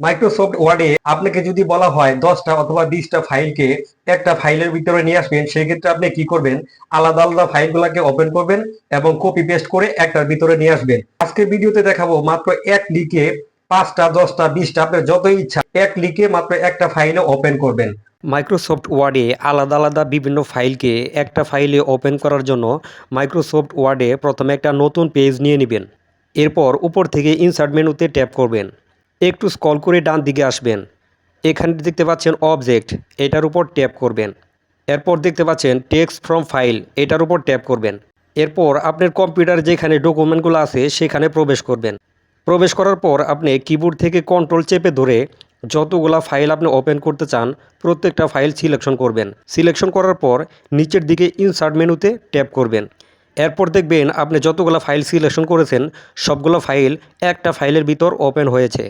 Microsoft ওয়ার্ডে আপনাকে যদি বলা হয় দশটা অথবা বিশটা ফাইলকে একটা ফাইলের ভিতরে নিয়ে আসবেন সেক্ষেত্রে আপনি কি করবেন? আলাদা আলাদা ফাইলগুলোকে ওপেন করবেন এবং কপি পেস্ট করে একটার ভিতরে নিয়ে আসবেন। আজকে ভিডিওতে দেখাবো মাত্র এক লিখে পাঁচটা, দশটা, বিশটা, আপনার যত ইচ্ছা, এক লিখে মাত্র একটা ফাইলে ওপেন করবেন। মাইক্রোসফট ওয়ার্ডে আলাদা আলাদা বিভিন্ন ফাইলকে একটা ফাইলে ওপেন করার জন্য মাইক্রোসফট ওয়ার্ডে প্রথমে একটা নতুন পেজ নিয়ে নেবেন। এরপর উপর থেকে ইনসার্ট মেনুতে ট্যাপ করবেন। একটু স্কল করে ডান দিকে আসবেন। এখানে দেখতে পাচ্ছেন অবজেক্ট এটার উপর ট্যাপ করবেন। এরপর দেখতে পাচ্ছেন টেক্সট ফ্রম ফাইল এটার উপর ট্যাপ করবেন। এরপর আপনার কম্পিউটার যেখানে ডকুমেন্টগুলো আছে, সেখানে প্রবেশ করবেন। প্রবেশ করার পর আপনি কিবোর্ড থেকে কন্ট্রোল চেপে ধরে যতগুলা ফাইল আপনি ওপেন করতে চান, প্রত্যেকটা ফাইল সিলেকশন করবেন। সিলেকশন করার পর নিচের দিকে ইনসার্ট মেনুতে ট্যাপ করবেন। এরপর দেখবেন আপনি যতগুলো ফাইল সিলেকশন করেছেন, সবগুলো ফাইল একটা ফাইলের ভিতর ওপেন হয়েছে।